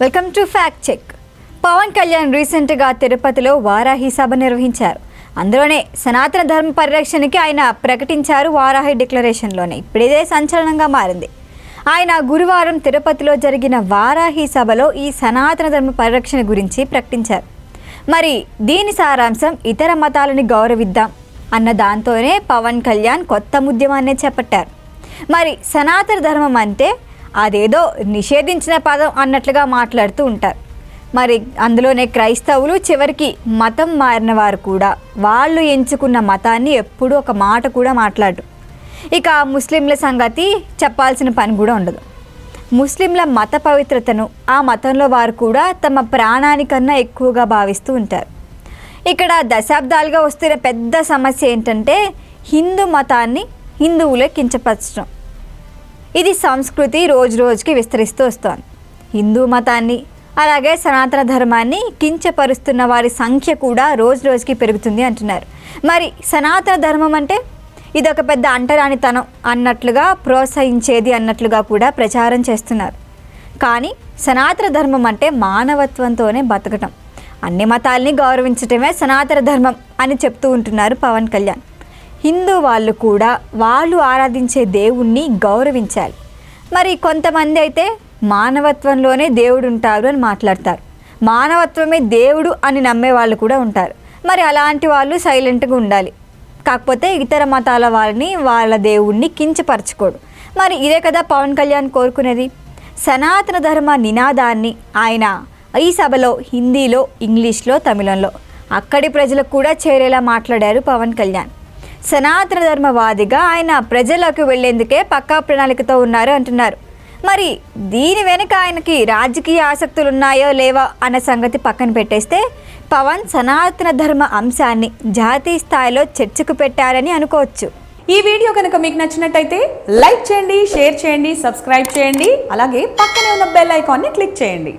Welcome to fact check. Pawan Kalyan రీసెంట్గా తిరుపతిలో వారాహి సభ నిర్వహించారు. అందులోనే సనాతన ధర్మ పరిరక్షణకి ఆయన ప్రకటించారు వారాహి డిక్లరేషన్లోనే. ఇప్పుడిదే సంచలనంగా మారింది. ఆయన గురువారం తిరుపతిలో జరిగిన వారాహి సభలో ఈ సనాతన ధర్మ పరిరక్షణ గురించి ప్రకటించారు. మరి దీని సారాంశం ఇతర మతాలని గౌరవిద్దాం అన్న దాంతోనే పవన్ కళ్యాణ్ కొత్త ఉద్యమాన్నే చేపట్టారు. మరి సనాతన ధర్మం అంటే అదేదో నిషేధించిన పదం అన్నట్లుగా మాట్లాడుతూ ఉంటారు. మరి అందులోనే క్రైస్తవులు చివరికి మతం మారిన వారు కూడా వాళ్ళు ఎంచుకున్న మతాన్ని ఎప్పుడూ ఒక మాట కూడా మాట్లాడు ఇక ముస్లింల సంగతి చెప్పాల్సిన పని కూడా ఉండదు. ముస్లింల మత పవిత్రతను ఆ మతంలో వారు కూడా తమ ప్రాణానికన్నా ఎక్కువగా భావిస్తూ ఉంటారు. ఇక్కడ దశాబ్దాలుగా వస్తున్న పెద్ద సమస్య ఏంటంటే హిందూ మతాన్ని హిందువులే కించపరచడం. ఇది సంస్కృతి రోజు రోజుకి విస్తరిస్తూ వస్తోంది. హిందూ మతాన్ని అలాగే సనాతన ధర్మాన్ని కించపరుస్తున్న వారి సంఖ్య కూడా రోజు రోజుకి పెరుగుతుంది అంటున్నారు. మరి సనాతన ధర్మం అంటే? ఇది ఒక పెద్ద అంటరానితనం అన్నట్లుగా ప్రోత్సహించేది అన్నట్లుగా కూడా ప్రచారం చేస్తున్నారు. కానీ సనాతన ధర్మం అంటే మానవత్వంతోనే బతకటం. అన్ని మతాల్ని గౌరవించటమే సనాతన ధర్మం అని చెప్తూ ఉంటున్నారు పవన్ కళ్యాణ్. హిందూ వాళ్ళు కూడా వాళ్ళు ఆరాధించే దేవుణ్ణి గౌరవించాలి. మరి కొంతమంది అయితే మానవత్వంలోనే దేవుడు ఉంటారు అని మాట్లాడతారు. మానవత్వమే దేవుడు అని నమ్మే వాళ్ళు కూడా ఉంటారు. మరి అలాంటి వాళ్ళు సైలెంట్గా ఉండాలి. కాకపోతే ఇతర మతాల వాళ్ళని వాళ్ళ దేవుణ్ణి కించపరచుకోడు. మరి ఇదే కదా పవన్ కళ్యాణ్ కోరుకునేది? సనాతన ధర్మ నినాదాన్ని ఆయన ఈ సభలో హిందీలో ఇంగ్లీష్లో తమిళంలో అక్కడి ప్రజలకు కూడా చేరేలా మాట్లాడారు పవన్ కళ్యాణ్. సనాతన ధర్మవాదిగా ఆయన ప్రజలకు వెళ్ళేందుకే పక్కా ప్రణాళికతో ఉన్నారు అంటున్నారు. మరి దీని వెనుక ఆయనకి రాజకీయ ఆసక్తులు ఉన్నాయో లేవో అన్న సంగతి పక్కన పెట్టేస్తే పవన్ సనాతన ధర్మ అంశాన్ని జాతీయ స్థాయిలో చర్చకు పెట్టారని అనుకోవచ్చు. ఈ వీడియో కనుక మీకు నచ్చినట్టయితే లైక్ చేయండి షేర్ చేయండి సబ్స్క్రైబ్ చేయండి అలాగే పక్కనే ఉన్న బెల్ ఐకాన్ని క్లిక్ చేయండి.